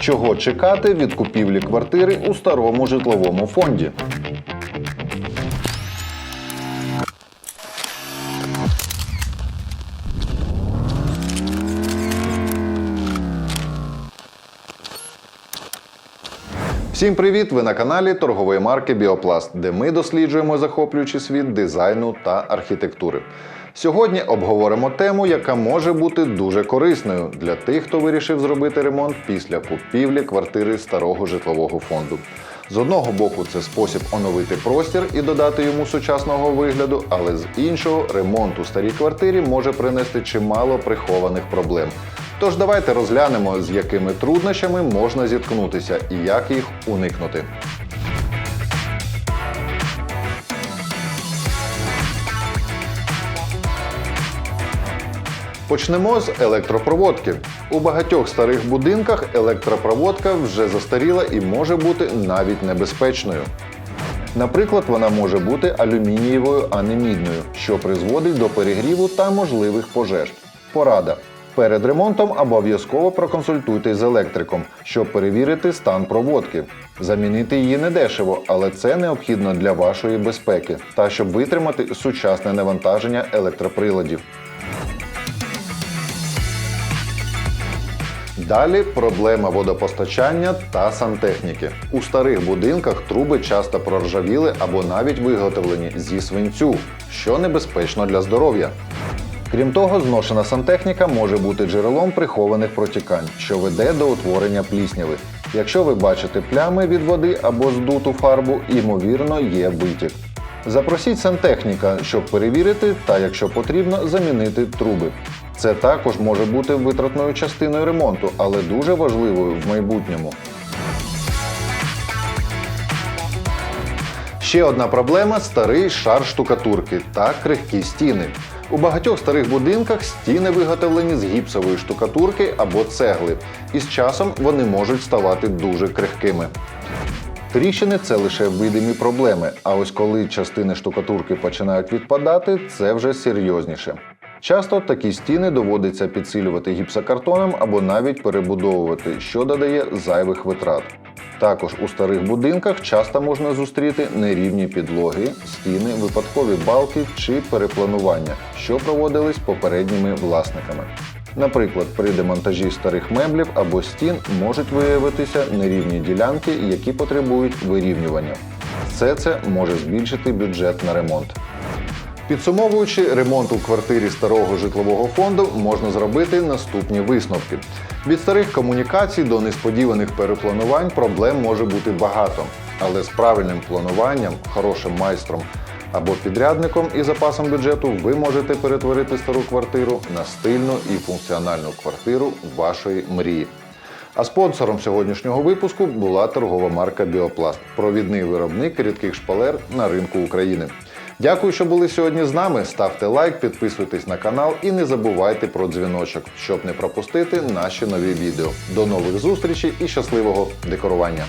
Чого чекати від купівлі квартири у старому житловому фонді? Всім привіт! Ви на каналі торгової марки Біопласт, де ми досліджуємо захоплюючий світ дизайну та архітектури. Сьогодні обговоримо тему, яка може бути дуже корисною для тих, хто вирішив зробити ремонт після купівлі квартири старого житлового фонду. З одного боку, це спосіб оновити простір і додати йому сучасного вигляду, але з іншого, ремонт у старій квартирі може принести чимало прихованих проблем. Тож давайте розглянемо, з якими труднощами можна зіткнутися і як їх уникнути. Почнемо з електропроводки. У багатьох старих будинках електропроводка вже застаріла і може бути навіть небезпечною. Наприклад, вона може бути алюмінієвою, а не мідною, що призводить до перегріву та можливих пожеж. Порада. Перед ремонтом обов'язково проконсультуйтесь з електриком, щоб перевірити стан проводки. Замінити її недешево, але це необхідно для вашої безпеки та щоб витримати сучасне навантаження електроприладів. Далі проблема водопостачання та сантехніки. У старих будинках труби часто проржавіли або навіть виготовлені зі свинцю, що небезпечно для здоров'я. Крім того, зношена сантехніка може бути джерелом прихованих протікань, що веде до утворення плісняви. Якщо ви бачите плями від води або здуту фарбу, ймовірно, є витік. Запросіть сантехніка, щоб перевірити та, якщо потрібно, замінити труби. Це також може бути витратною частиною ремонту, але дуже важливою в майбутньому. Ще одна проблема старий шар штукатурки та крихкі стіни. У багатьох старих будинках стіни виготовлені з гіпсової штукатурки або цегли, і з часом вони можуть ставати дуже крихкими. Тріщини це лише видимі проблеми, а ось коли частини штукатурки починають відпадати, це вже серйозніше. Часто такі стіни доводиться підсилювати гіпсокартоном або навіть перебудовувати, що додає зайвих витрат. Також у старих будинках часто можна зустріти нерівні підлоги, стіни, випадкові балки чи перепланування, що проводились попередніми власниками. Наприклад, при демонтажі старих меблів або стін можуть виявитися нерівні ділянки, які потребують вирівнювання. Все це може збільшити бюджет на ремонт. Підсумовуючи ремонт у квартирі старого житлового фонду, можна зробити наступні висновки. Від старих комунікацій до несподіваних перепланувань проблем може бути багато, але з правильним плануванням, хорошим майстром або підрядником і запасом бюджету ви можете перетворити стару квартиру на стильну і функціональну квартиру вашої мрії. А спонсором сьогоднішнього випуску була торгова марка Біопласт, провідний виробник рідких шпалер на ринку України. Дякую, що були сьогодні з нами. Ставте лайк, підписуйтесь на канал і не забувайте про дзвіночок, щоб не пропустити наші нові відео. До нових зустрічей і щасливого декорування!